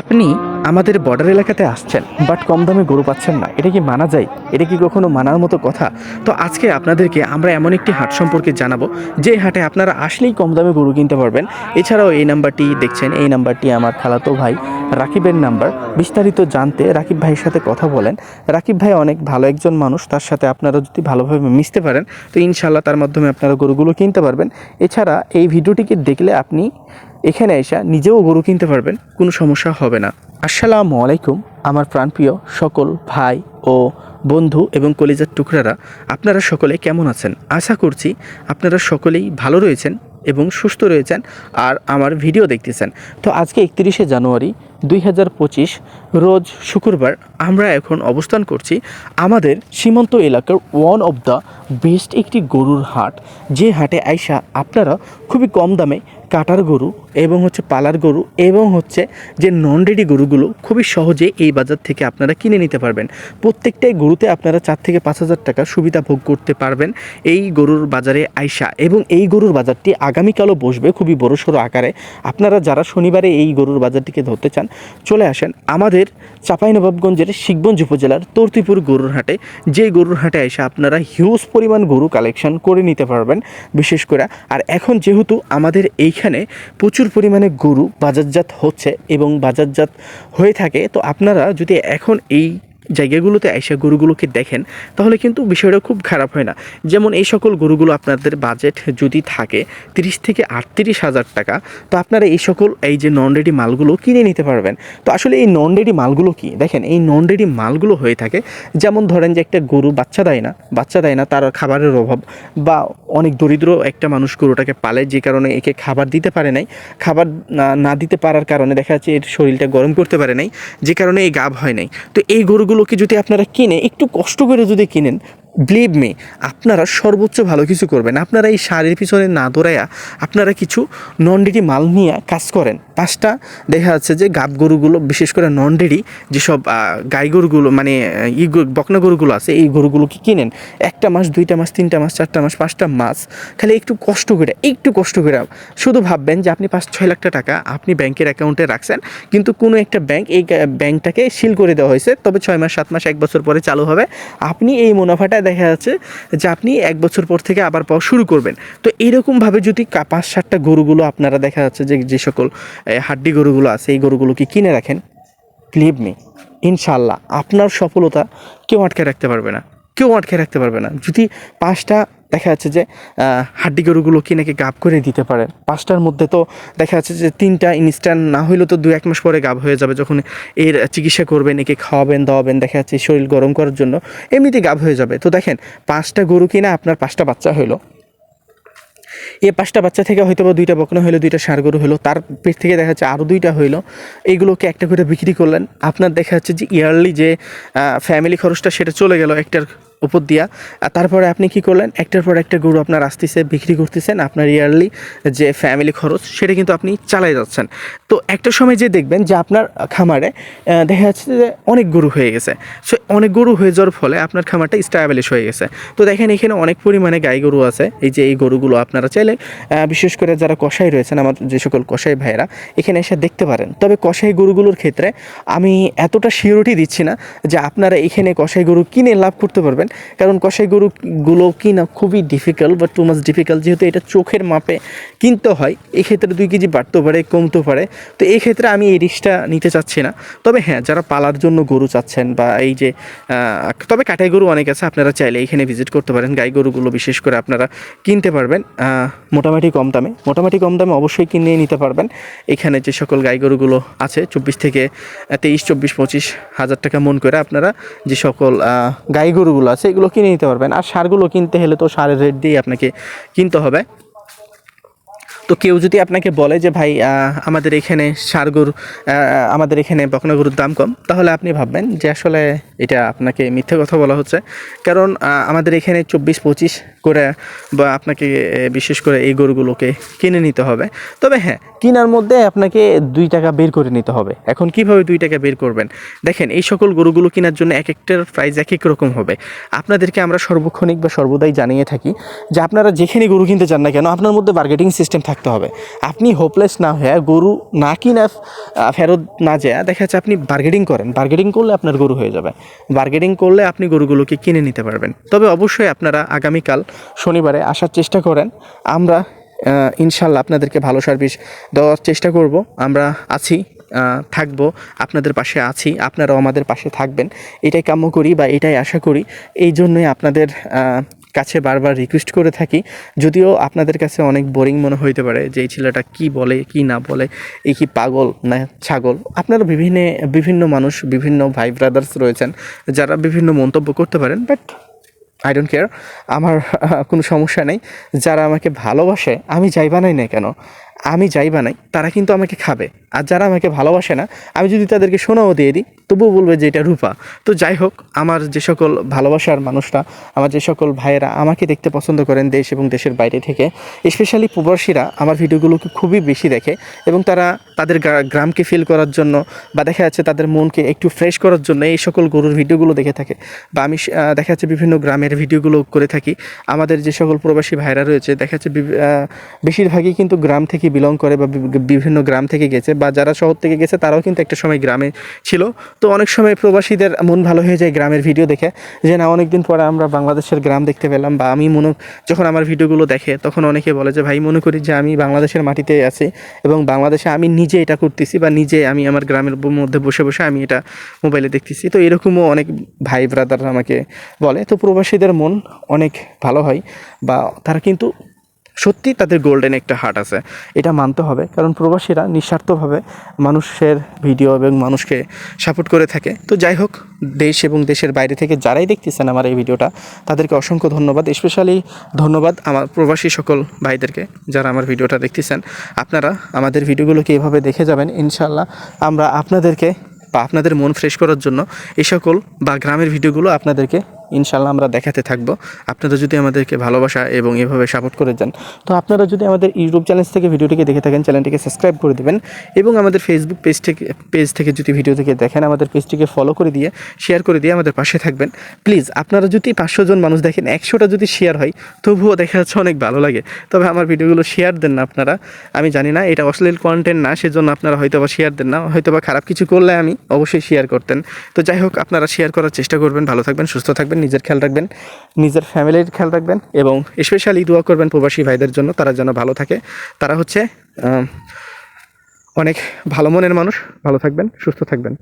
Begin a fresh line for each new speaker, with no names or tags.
আপনি আমাদের বর্ডার এলাকাতে আসছেন বাট কম দামে গরু পাচ্ছেন না। এটা কি মানা যায়? এটা কি কখনো মানার মতো কথা? তো আজকে আপনাদেরকে আমরা এমন একটি হাট সম্পর্কে জানাব, যে হাটে আপনারা আসলেই কম দামে গরু কিনতে পারবেন। এছাড়াও এই নাম্বারটি দেখছেন, এই নাম্বারটি আমার খালাতো ভাই। রাকিবের নাম্বার। বিস্তারিত জানতে রাকিব ভাইয়ের সাথে কথা বলেন। রাকিব ভাই অনেক ভালো একজন মানুষ, তার সাথে আপনারা যদি ভালোভাবে মিশতে পারেন, তো ইনশাল্লাহ তার মাধ্যমে আপনারা গরুগুলো কিনতে পারবেন। এছাড়া এই ভিডিওটিকে দেখলে আপনি এখানে এসে নিজেও গরু কিনতে পারবেন, কোনো সমস্যা হবে না। আসসালামু আলাইকুম, আমার প্রাণপ্রিয় সকল ভাই ও বন্ধু এবং কলিজার টুকরারা, আপনারা সকলে কেমন আছেন? আশা করছি আপনারা সকলেই ভালো রয়েছেন। এবং সুস্থ রয়েছেন আর আমার ভিডিও দেখতেছেন। তো আজকে একত্রিশে জানুয়ারি দুই হাজার পঁচিশ, রোজ শুক্রবার আমরা এখন অবস্থান করছি আমাদের সীমান্ত এলাকার ওয়ান অব দ্য বেস্ট একটি গরুর হাট। যে হাটে আইসা আপনারা খুবই কম দামে কাটার গরু এবং হচ্ছে পালার গরু এবং হচ্ছে যে নন রেডি গরুগুলো খুবই সহজে এই বাজার থেকে আপনারা কিনে নিতে পারবেন। প্রত্যেকটাই গরুতে আপনারা চার থেকে পাঁচ হাজার টাকা সুবিধা ভোগ করতে পারবেন এই গরুর বাজারে আইসা এবং এই গরুর বাজারটি আগামীকালও বসবে খুবই বড়সড় আকারে। আপনারা যারা শনিবারে এই গরুর বাজারটিকে ধরতে চান, চলে আসেন আমাদের চাঁপাইনবাবগঞ্জের শিখগঞ্জ উপজেলার তর্তিপুর গরুর হাটে। যে গরুর হাটে এসে আপনারা হিউজ পরিমাণ গরু কালেকশন করে নিতে পারবেন, বিশেষ করে। আর এখন যেহেতু আমাদের এইখানে প্রচুর পরিমাণে গরু বাজারজাত হচ্ছে এবং বাজারজাত হয়ে থাকে। তো আপনারা যদি এখন এই জায়গাগুলোতে আইসা গরুগুলোকে দেখেন, তাহলে কিন্তু বিষয়টা খুব খারাপ হয় না। যেমন এই সকল গরুগুলো আপনাদের বাজেট যদি থাকে তিরিশ থেকে আটত্রিশ হাজার টাকা, তো আপনারা এই সকল এই যে নন রেডি মালগুলো কিনে নিতে পারবেন। তো আসলে এই নন রেডি মালগুলো কি? দেখেন, এই নন রেডি মালগুলো হয়ে থাকে, যেমন ধরেন যে একটা গরু বাচ্চা দেয় না, বাচ্চা দেয় না, তার খাবারের অভাব বা অনেক দরিদ্র একটা মানুষ গরুটাকে পালে, যে কারণে একে খাবার দিতে পারে নাই। খাবার না- দিতে পারার কারণে দেখা যাচ্ছে এর শরীরটা গরম করতে পারে নাই, যে কারণে এই গাব হয় নাই। তো এই গরুগুলোকে যদি আপনারা কিনে একটু কষ্ট করে যদি কিনেন বিলিভ মি আপনারা সর্বোচ্চ ভালো কিছু করবেন। আপনারা এই শাড়ির পিছনে না দৌড়াইয়া আপনারা কিছু নন ডেরি মাল নিয়ে কাজ করেন। পাঁচটা দেখা যাচ্ছে যে গাব গরুগুলো, বিশেষ করে নন ডেরি যেসব গাই গরুগুলো মানে ই বকনা গরুগুলো আছে, এই গরুগুলোকে কিনেন? একটা মাস, দুইটা মাস, তিনটা মাস, চারটা মাস, পাঁচটা মাস খালি একটু কষ্ট করে, একটু কষ্ট করে। শুধু ভাববেন যে আপনি পাঁচ, ছয় লাখ টাকা আপনি ব্যাংকের অ্যাকাউন্টে রাখছেন, কিন্তু কোনো একটা ব্যাংক এই ব্যাংকটাকে সিল করে দেওয়া হয়েছে। তবে ছয় মাস, সাত মাস, এক বছর পরে চালু হবে। আপনি এই মুনাফাটা দেখা যাচ্ছে যে আপনি এক বছর পর থেকে আবার পাওয়া শুরু করবেন। তো এরকমভাবে যদি পাঁচ, সাতটা গরুগুলো আপনারা দেখা যাচ্ছে যে যে সকল হাড্ডি গরুগুলো আছে, এই গরুগুলোকে কিনে রাখেন? ক্লিপ মি ইনশাল্লাহ আপনার সফলতা কেউ আটকে রাখতে পারবে না। কেউ আটকে রাখতে পারবে না। যদি পাঁচটা দেখা যাচ্ছে যে হাড্ডি গরুগুলো কিনেকে গাব করে দিতে পারেন পাঁচটার মধ্যে তো দেখা যাচ্ছে যে তিনটা ইনস্ট্যান্ট না হইলেও তো দু এক মাস পরে গাব হয়ে যাবে, যখন এর চিকিৎসা করবেন একে খাওয়াবেন, দাওয়াবেন, দেখা যাচ্ছে শরীর গরম করার জন্য এমনিতে গাব হয়ে যাবে। তো দেখেন, পাঁচটা গরু কিনা আপনার পাঁচটা বাচ্চা হইল। এই পাঁচটা বাচ্চা থেকে হয়তো বা দুইটা বকনা হলো দুইটা ষাঁড় গরু হলো তার পেট থেকে দেখা যাচ্ছে আরও দুইটা হইল। এগুলোকে একটা করে বিক্রি করলেন। আপনার দেখা যাচ্ছে যে ইয়ারলি যে ফ্যামিলি খরচটা সেটা চলে গেল, একটার উপর দিয়া। আর তারপরে আপনি কি করলেন? একটার পর একটা গরু আপনার আসতেছে, বিক্রি করতেছেন আপনার ইয়ারলি যে ফ্যামিলি খরচ, সেটা কিন্তু আপনি চালাই যাচ্ছেন। তো একটা সময় যে দেখবেন যে আপনার খামারে দেখা যাচ্ছে যে অনেক গরু হয়ে গেছে। সো অনেক গরু হয়ে যাওয়ার ফলে আপনার খামারটা স্টাবলিশ হয়ে গেছে। তো দেখেন এখানে অনেক পরিমাণে গাই গরু আছে। এই যে এই গরুগুলো আপনারা চাইলে বিশেষ করে যারা কষাই রয়েছেন, আমার যে সকল কষাই ভাইয়েরা, এখানে এসে দেখতে পারেন। তবে কষাই গরুগুলোর ক্ষেত্রে আমি এতটা সিওরিটি দিচ্ছি না যে আপনারা এখানে কষাই গরু কিনে লাভ করতে পারবেন। কারণ কষাই গরুগুলো কি না খুবই ডিফিকাল্ট বা টু মাস ডিফিকাল্ট যেহেতু এটা চোখের মাপে কিনতে হয়, এক্ষেত্রে দুই কেজি বাড়তেও পারে, কমতেও পারে। তো এই ক্ষেত্রে আমি এই রিস্কটা নিতে চাচ্ছি না। তবে হ্যাঁ যারা পালার জন্য গরু চাচ্ছেন বা এই যে তবে কাটাই গরু অনেক আছে, আপনারা চাইলে এখানে ভিজিট করতে পারেন। গাই গরুগুলো বিশেষ করে আপনারা কিনতে পারবেন। মোটামুটি কম দামে, মোটামুটি কম দামে অবশ্যই কিনে নিতে পারবেন। এখানে যে সকল গাই গরুগুলো আছে, চব্বিশ থেকে তেইশ, চব্বিশ, পঁচিশ হাজার টাকা মন করে আপনারা যে সকল গাই গরুগুলো আছে এগুলো কিনে নিতে পারবেন। আর সারগুলো কিনতে হলে তো সারের রেট দিয়ে আপনাকে কিনতে হবে। তো কেউ যদি আপনাকে বলে যে, ভাই আমাদের এখানে সার গরু আমাদের এখানে বকনা গরুর দাম কম, তাহলে আপনি ভাববেন যে, আসলে এটা আপনাকে মিথ্যে কথা বলা হচ্ছে। কারণ আমাদের এখানে চব্বিশ পঁচিশ করে বা আপনাকে বিশেষ করে এই গরুগুলোকে কিনে নিতে হবে। তবে হ্যাঁ কেনার মধ্যে আপনাকে দুই টাকা বের করে নিতে হবে। এখন কীভাবে দুই টাকা বের করবেন? দেখেন, এই সকল গরুগুলো কেনার জন্য এক একটার প্রাইস এক এক রকম হবে। আপনাদেরকে আমরা সর্বক্ষণিক বা সর্বদাই জানিয়ে থাকি যে আপনারা যেখানে গরু কিনতে চান না কেন, আপনার মধ্যে বার্গেটিং সিস্টেম থাকতে হবে। আপনি হোপলেস না হয়ে গরু না কিনা ফেরত না যায়, দেখা যাচ্ছে আপনি বার্গেটিং করেন। বার্গেটিং করলে আপনার গরু হয়ে যাবে। বার্গেটিং করলে আপনি গরুগুলোকে কিনে নিতে পারবেন। তবে অবশ্যই আপনারা আগামীকাল শনিবারে আসার চেষ্টা করেন। আমরা ইনশাল্লাহ আপনাদেরকে ভালো সার্ভিস দেওয়ার চেষ্টা করব। আমরা আছি থাকব, আপনাদের পাশে আছি, আপনারাও আমাদের পাশে থাকবেন। এটাই কাম্য করি বা এটাই আশা করি। এই জন্যই আপনাদের কাছে বারবার রিকোয়েস্ট করে থাকি। যদিও আপনাদের কাছে অনেক বোরিং মনে হইতে পারে যে, এই ছেলেটা কি বলে, কি না বলে? এই কি পাগল না ছাগল? আপনারা বিভিন্ন বিভিন্ন মানুষ, বিভিন্ন ভাই ব্রাদার্স রয়েছেন, যারা বিভিন্ন মন্তব্য করতে পারেন বাট আই ডোন্ট কেয়ার আমার কোনো সমস্যা নেই। যারা আমাকে ভালোবাসে, আমি যাই বানাই না কেন? আমি যাই বানাই তারা কিন্তু আমাকে খাবে। আর যারা আমাকে ভালোবাসে না, আমি যদি তাদেরকে সোনাও দিয়ে দিই, তবুও বলবে যে এটা রূপা। তো যাই হোক, আমার যে সকল ভালোবাসার মানুষরা, আমার যে সকল ভাইয়েরা আমাকে দেখতে পছন্দ করেন দেশ এবং দেশের বাইরে থেকে স্পেশালি প্রবাসীরা, আমার ভিডিওগুলোকে খুবই বেশি দেখে এবং তারা তাদের গ্রামকে ফিল করার জন্য বা দেখা যাচ্ছে তাদের মনকে একটু ফ্রেশ করার জন্য এই সকল গরুর ভিডিওগুলো দেখে থাকে। বা আমি দেখা যাচ্ছে বিভিন্ন গ্রামের ভিডিওগুলো করে থাকি। আমাদের যে সকল প্রবাসী ভাইরা রয়েছে, দেখা যাচ্ছে বেশিরভাগই কিন্তু গ্রাম থেকে বিলং করে বা বিভিন্ন গ্রাম থেকে গেছে বা যারা শহর থেকে গেছে তারাও কিন্তু একটা সময় গ্রামে ছিল। তো অনেক সময় প্রবাসীদের মন ভালো হয়ে যায় গ্রামের ভিডিও দেখে। যে না, অনেকদিন পরে আমরা বাংলাদেশের গ্রাম দেখতে পেলাম বা আমি মনে যখন আমার ভিডিওগুলো দেখে তখন অনেকে বলে যে, ভাই, মনে করি যে আমি বাংলাদেশের মাটিতে আছি এবং বাংলাদেশে আমি নিজে এটা করতেছি বা নিজে আমি আমার গ্রামের মধ্যে বসে বসে আমি এটা মোবাইলে দেখতেছি। তো এরকমও অনেক ভাই ব্রাদাররা আমাকে বলে। তো প্রবাসীদের মন অনেক ভালো হয় বা তারা কিন্তু সত্যি তাদের গোল্ডেন একটা হার্ট আছে। এটা মানতে হবে, কারণ প্রবাসীরা নিঃস্বার্থভাবে মানুষের ভিডিও এবং মানুষকে সাপোর্ট করে থাকে। তো যাই হোক, দেশ এবং দেশের বাইরে থেকে যারাই দেখতেছেন আমার এই ভিডিওটা তাদেরকে অসংখ্য ধন্যবাদ। স্পেশালি ধন্যবাদ আমার প্রবাসী সকল ভাইদেরকে যারা আমার ভিডিওটা দেখতেছেন। আপনারা আমাদের ভিডিওগুলোকে এভাবে দেখে যাবেন ইনশাল্লাহ আমরা আপনাদেরকে বা আপনাদের মন ফ্রেশ করার জন্য এই সকল বা গ্রামের ভিডিওগুলো আপনাদেরকে ইনশাল্লাহ আমরা দেখাতে থাকব। আপনারা যদি আমাদেরকে ভালোবাসা এবং এভাবে সাপোর্ট করে যান, তো আপনারা যদি আমাদের ইউটিউব চ্যানেল থেকে ভিডিওটিকে দেখে থাকেন চ্যানেলটিকে সাবস্ক্রাইব করে দেবেন এবং আমাদের ফেসবুক পেজ থেকে পেজ থেকে যদি ভিডিও থেকে দেখেন, আমাদের পেজটিকে ফলো করে দিয়ে শেয়ার করে দিয়ে আমাদের পাশে থাকবেন। প্লিজ আপনারা যদি পাঁচশো জন মানুষ দেখেন, একশোটা যদি শেয়ার হয়, তবুও দেখা যাচ্ছে অনেক ভালো লাগে। তবে আমার ভিডিওগুলো শেয়ার দেন না আপনারা। আমি জানি না, এটা অশ্লীল কন্টেন্ট না, সেজন্য আপনারা হয়তো বা শেয়ার দেন না হয়তো বা খারাপ কিছু করলে আমি অবশ্যই শেয়ার করতেন। তো যাই হোক, আপনারা শেয়ার করার চেষ্টা করবেন। ভালো থাকবেন, সুস্থ থাকবেন। নিজের খেয়াল রাখবেন, নিজের ফ্যামিলির খেয়াল রাখবেন এবং স্পেশালি দোয়া করবেন প্রবাসী ভাইদের জন্য, তারা যেন ভালো থাকে। তারা হচ্ছে অনেক ভালো মনের মানুষ। ভালো থাকবেন, সুস্থ থাকবেন।